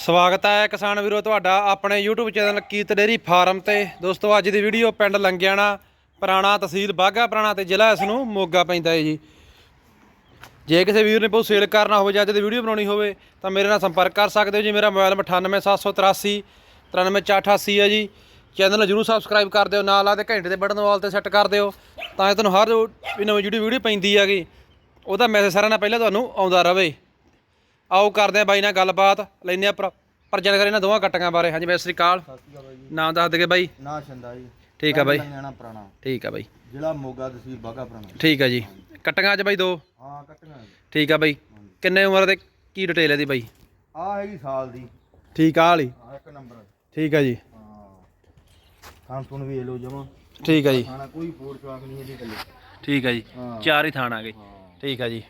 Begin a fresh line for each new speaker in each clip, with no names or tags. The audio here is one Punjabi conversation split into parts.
ਸਵਾਗਤ ਹੈ ਕਿਸਾਨ ਵੀਰੋ ਤੁਹਾਡਾ ਆਪਣੇ YouTube ਚੈਨਲ ਕੀਤ ਡੇਰੀ ਫਾਰਮ ਤੇ। ਦੋਸਤੋ, ਅੱਜ ਦੀ ਵੀਡੀਓ ਪਿੰਡ ਲੰਗਿਆਣਾ, ਪੁਰਾਣਾ ਤਹਿਸੀਲ ਬਾਗਾ ਪੁਰਾਣਾ ਤੇ ਜ਼ਿਲ੍ਹਾ ਇਸ ਨੂੰ ਮੋਗਾ ਪੈਂਦਾ ਹੈ ਜੀ। ਜੇ ਕਿਸੇ ਵੀਰ ਨੇ ਬਹੁਤ ਸੇਲ ਕਰਨਾ ਹੋਵੇ ਜਾਂ ਅੱਜ ਦੀ ਵੀਡੀਓ ਬਣਾਉਣੀ ਹੋਵੇ, ਤਾਂ ਮੇਰੇ ਨਾਲ ਸੰਪਰਕ ਕਰ ਸਕਦੇ ਹੋ ਜੀ। ਮੇਰਾ ਮੋਬਾਈਲ 98783 93488 ਹੈ ਜੀ। ਚੈਨਲ ਨੂੰ ਜਰੂਰ ਸਬਸਕ੍ਰਾਈਬ ਕਰ ਦਿਓ, ਨਾਲ ਆ ਤੇ ਘੰਟੇ ਦੇ ਬਟਨ ਵਾਲ ਤੇ ਸੈੱਟ ਕਰ ਦਿਓ, ਤਾਂ ਇਹ ਤੁਹਾਨੂੰ ਹਰ ਵੀ ਨਵੀਂ ਜਿਹੜੀ ਵੀਡੀਓ ਪੈਂਦੀ ਹੈਗੀ। ਉਹਦਾ ਮੈਸੇਜ ਸਾਰਿਆਂ ਨਾਲ ਪਹਿਲਾਂ ਤੁਹਾਨੂੰ ਆਉਂਦਾ ਰਹੇ। ਆਓ ਕਰਦੇ ਆ ਬਾਈ ਨਾਲ ਗੱਲਬਾਤ ਲੈਨੇ ਆ ਪਰ ਜਾਣਕਾਰੀ ਇਹਨਾਂ ਦੋਵਾਂ ਕੱਟੀਆਂ ਬਾਰੇ। ਹਾਂਜੀ ਬਾਈ ਸਤਿ ਸ੍ਰੀ ਅਕਾਲ।
ਸਤਿ ਸ਼੍ਰੀ ਅਕਾਲ ਬਾਈ ਜੀ।
ਨਾਮ ਦੱਸ ਦਗੇ ਬਾਈ।
ਨਾ ਛੰਦਾ ਜੀ।
ਠੀਕ ਆ ਬਾਈ।
ਲੰਗਾਣਾ ਪੁਰਾਣਾ।
ਠੀਕ ਆ ਬਾਈ।
ਜ਼ਿਲ੍ਹਾ ਮੋਗਾ ਤਹਿਸੀਲ ਬਾਗਾ ਪੁਰਾਣਾ।
ਠੀਕ ਆ ਜੀ। ਕੱਟੀਆਂ ਅੱਜ ਬਾਈ ਦੋ?
ਹਾਂ ਕੱਟਣਾ ਜੀ
ਠੀਕ ਆ ਬਾਈ। ਕਿੰਨੇ ਉਮਰ ਦੇ ਕੀ ਡਿਟੇਲ ਹੈ ਦੀ ਬਾਈ?
ਆ ਹੈਗੀ ਸਾਲ ਦੀ।
ਠੀਕ ਆ ਵਾਲੀ?
ਇੱਕ ਨੰਬਰ
ਠੀਕ ਆ ਜੀ।
ਹਾਂ। ਸੁਣ ਵੀ ਲੋ ਜਮਾ।
ਠੀਕ ਆ ਜੀ।
ਖਾਣਾ ਕੋਈ ਫੋੜ ਚਵਾਕ ਨਹੀਂ ਇਹਦੀ ਕੱਲੇ
ਠੀਕ ਆ ਜੀ। ਚਾਰ ਹੀ ਥਾਣ ਆ ਗਏ ਠੀਕ ਆ ਜੀ।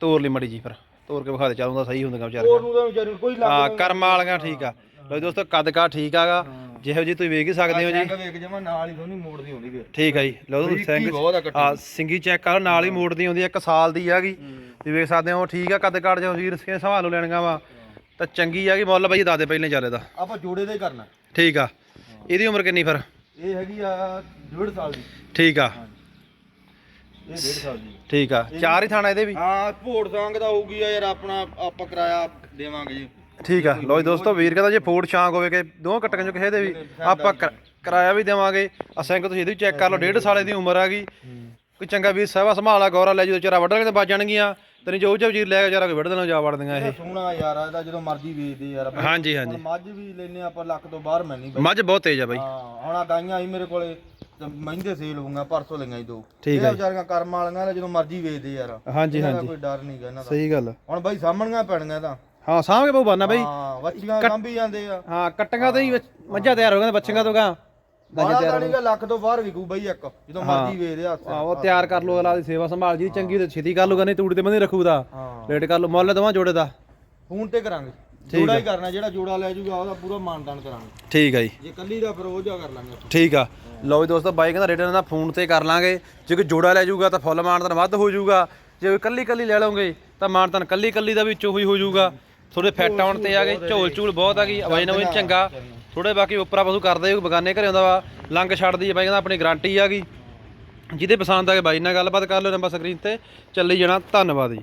ਤੋਰ ਲਈ ਮੜੀ ਜੀ ਫਿਰ। ਤੋਰ ਕੇ ਵਿਖਾ ਦੇ ਚਾਲੂ ਦਾ ਸਹੀ ਹੁੰਦੀਆਂ
ਹੋਰ
ਵਿਚਾਰੀਆਂ
ਨੂੰ ਤਾਂ ਵਿਚਾਰੀ ਨੂੰ ਕੋਈ
ਹਾਂ ਕਰਮ ਵਾਲੀਆਂ ਠੀਕ ਆ। ਲੋ ਦੋਸਤੋ ਕੱਦ ਕਾ ਠੀਕ ਆਗਾ। ਜਿਹੋ ਜੀ ਤੁਸੀਂ ਵੇਖ ਹੀ ਸਕਦੇ ਹੋ ਜੀ।
ਸਿੰਘ ਵੇਖ ਜਮਾ ਨਾਲ ਹੀ ਦੋਨੀ ਮੋੜਦੀ ਹੁੰਦੀ ਵੀ
ਠੀਕ ਆ ਜੀ। ਲੋ ਸਿੰਘ
ਬਹੁਤ ਆ ਕੱਟੀ।
ਸਿੰਗੀ ਚੈੱਕ ਕਰੋ ਨਾਲ ਹੀ ਮੋੜਦੀ ਹੁੰਦੀ ਆ ਇੱਕ ਸਾਲ ਦੀ ਹੈਗੀ ਤੁਸੀਂ ਵੇਖ ਸਕਦੇ ਹੋ ਠੀਕ ਆ ਕੱਦ ਕਾੜ ਜੋ ਵੀਰ ਸੇ ਸੰਭਾਲੋ ਲੈਣੀਆਂ ਵਾ। ਤਾਂ ਚੰਗੀ ਹੈਗੀ ਮੁੱਲ ਬਾਈ ਦੱਸ ਦੇ ਪਹਿਲੇ ਚੱਲੇ ਦਾ
ਆਪਾਂ ਜੋੜੇ ਦਾ ਹੀ ਕਰਨਾ।
ਠੀਕ ਆ। ਇਹਦੀ ਉਮਰ ਕਿੰਨੀ ਫਿਰ?
ਇਹ ਹੈਗੀ ਆ ਡੇਢ ਸਾਲ ਦੀ।
ਠੀਕ ਆ।
ਇਹ
ਠੀਕ ਆ ਚਾਰ ਹੀ ਥਾਣਾ ਇਹਦੇ ਵੀ?
ਹਾਂ ਭੋੜ ਸੰਗ ਦਾ ਹੋਊਗੀ ਆ ਯਾਰ ਆਪਣਾ ਆਪਾਂ ਕਿਰਾਇਆ ਦੇਵਾਂਗੇ ਜੀ।
ਠੀਕ ਆ ਲੋ ਜੀ ਦੋਸਤੋ ਵੀਰ ਕਹਿੰਦਾ ਜੇ ਫੂਡ ਸ਼ਾਂਕ ਹੋਵੇ ਕਿ ਦੋ ਕੱਟੀਆਂ ਚੋਂ ਕਿਸੇ ਦੇ ਵੀ ਆਪਾਂ ਕਰ- ਕਿਰਾਇਆ ਵੀ ਦੇਵਾਂਗੇ। ਆ ਸਿੰਘ ਤੁਸੀਂ ਇਹਦੀ ਚੈੱਕ ਕਰ ਲਓ ਡੇਢ ਸਾਲੇ ਦੀ ਉਮਰ ਹੈਗੀ ਕੋਈ ਚੰਗਾ ਵੀਰ ਸਹਿਵਾ ਸੰਭਾਲਾ ਗੌਰਾ ਲੈ ਜੂ ਚਾਰਾ ਵੱਢਣ ਤੇ ਵੱਜ ਜਾਣਗੀਆਂ ਤੇ ਨਹੀਂ ਜੋ ਜੋ ਵਜ਼ੀਰ ਲੈ ਕੇ ਚਾਰਾ ਕੋਈ ਵੱਢ ਦੇਣਾ ਜਾ ਵੜਦੀਆਂ ਇਹ।
ਸੋਹਣਾ ਯਾਰ ਇਹਦਾ ਜਦੋਂ ਮਰਜ਼ੀ ਵੇਚਦੇ ਯਾਰ ਆਪਾਂ।
ਹਾਂਜੀ
ਹੁਣ
ਹਾਂਜੀ
ਮੱਝ ਵੀ ਲੈਨੇ ਆਪਾਂ ਲੱਖ ਤੋਂ ਬਾਹਰ ਮਿਲਣੀ ਬਈ
ਮੱਝ ਬਹੁਤ ਤੇਜ਼ ਆ ਬਾਈ।
ਹਾਂ ਹੁਣ ਆ ਗਾਈਆਂ ਆਈ ਮੇਰੇ ਕੋਲੇ। ਤੇ ਮਹਿੰਗੇ ਸੇਲ ਹੋਊਗਾ ਪਰਸੋਂ ਲਈਆਂ ਹੀ ਦੋ।
ਠੀਕ ਹੈ।
ਵਿਚਾਰੀਆਂ ਕਰਮ ਵਾਲੀਆਂ ਨੇ ਜਦੋਂ ਮਰਜ਼ੀ ਵੇਚਦੇ ਯਾਰ।
ਹਾਂਜੀ
ਇਹਨਾਂ ਦਾ
ਹਾਂਜੀ
ਕੋਈ ਡਰ ਨਹੀਂ ਗਾ ਇਹਨਾਂ ਦਾ।
ਸਹੀ ਗੱਲ
ਹੁਣ ਬਾਈ ਸਾਹਮਣੀਆਂ ਪੈਣੀਆਂ ਤਾਂ।
ਹਾਂ ਸਾਂਭ ਕੇ ਬਹੁ ਬਾਨਾ ਬਾਈ।
ਹਾਂ ਬੱਚੀਆਂ ਸਾਂਭੀ ਜਾਂਦੇ ਆ।
ਹਾਂ ਕੱਟੀਆਂ ਤੋਂ ਹੀ ਵਿੱਚ ਮੱਝਾਂ ਤਿਆਰ ਹੋ ਗਈਆਂ ਬੱਚੀਆਂ ਤੋਂ ਗਾ।
ਬਾਹਰ ਤਾਂ ਨਹੀਂਗਾ ਲੱਖ ਤੋਂ ਬਾਹਰ ਵਿਕੂ ਬਈ ਇੱਕ ਜਦੋਂ ਮਰਜ਼ੀ ਵੇਚਦੇ ਹੱਥ
ਆਹ ਉਹ ਤਿਆਰ ਕਰ ਲੋ ਅਗਲਾ ਦੀ ਸੇਵਾ ਸੰਭਾਲ ਜੀ ਚੰਗੀ ਤੇ ਛੇਤੀ ਕਰ ਲੂਗਾ ਨਹੀਂ ਤੂੜੀ ਤੇ ਬੰਦੀ ਰੱਖੂਦਾ
ਹਾਂ।
ਰੇਟ ਕਰ ਲੋ ਮੁੱਲ ਦਵਾਂ ਜੋੜੇ ਦਾ।
ਫੋਨ ਤੇ ਕਰਾਂਗੇ। ਜੋੜਾ ਹੀ ਕਰਨਾ ਜਿਹੜਾ ਜੋੜਾ ਲੈ ਜੂਗਾ ਉਹਦਾ ਪੂਰਾ ਮਾਨਦਾਨ ਕਰਾਂਗੇ।
ਠੀਕ ਆ ਜੀ।
ਜੇ ਕੱਲੀ ਦਾ ਫਿਰ ਉਹ ਜਾ ਕਰ ਲਾਂਗੇ
ਠੀਕ ਆ। ਲਓ ਜੀ ਦੋਸਤੋ ਬਾਈ ਕਹਿੰਦਾ ਰੇਟ ਦਾ ਫੋਨ ਤੇ ਕਰ ਲਾਂਗੇ। ਜੇ ਕੋਈ ਜੋੜਾ ਲੈ ਜਾਊਗਾ ਤਾਂ ਫੁੱਲ ਮਾਨਤਨ ਵੱਧ ਹੋ ਜਾਊਗਾ ਜੇ ਕੋਈ ਕੱਲੀ ਕੱਲੀ ਲੈ ਲਓਗੇ ਤਾਂ ਮਾਨਤਨ ਕੱਲੀ ਕੱਲੀ ਦਾ ਵੀ ਚੋਂ ਹੀ ਹੋ ਜਾਊਗਾ ਥੋੜੇ ਫਿੱਟ ਆਉਣ ਤੇ ਆ ਗਏ ਝੋਲ ਝੂਲ ਬਹੁਤ ਆ ਗਈ ਅਵਾਈ ਨਵੇਂ ਚੰਗਾ। ਥੋੜੇ ਬਾਕੀ ਉਪਰਾ ਪਸ਼ੂ ਕਰਦੇ ਹੋ ਬਗਾਨੇ ਘਰੇ ਆਉਂਦਾ ਵਾ ਲੰਗ ਛੱਡਦੀ ਆ ਬਾਈ ਕਹਿੰਦਾ ਆਪਣੀ ਗਾਰੰਟੀ ਆ ਗਈ। ਜਿਹਦੇ ਪਸੰਦ ਆ ਕੇ ਬਾਈ ਨਾਲ ਗੱਲਬਾਤ ਕਰ ਲਓ ਨੰਬਰ ਸਕਰੀਨ ਤੇ। ਚੱਲੀ ਜਾਣਾ ਧੰਨਵਾਦ ਜੀ।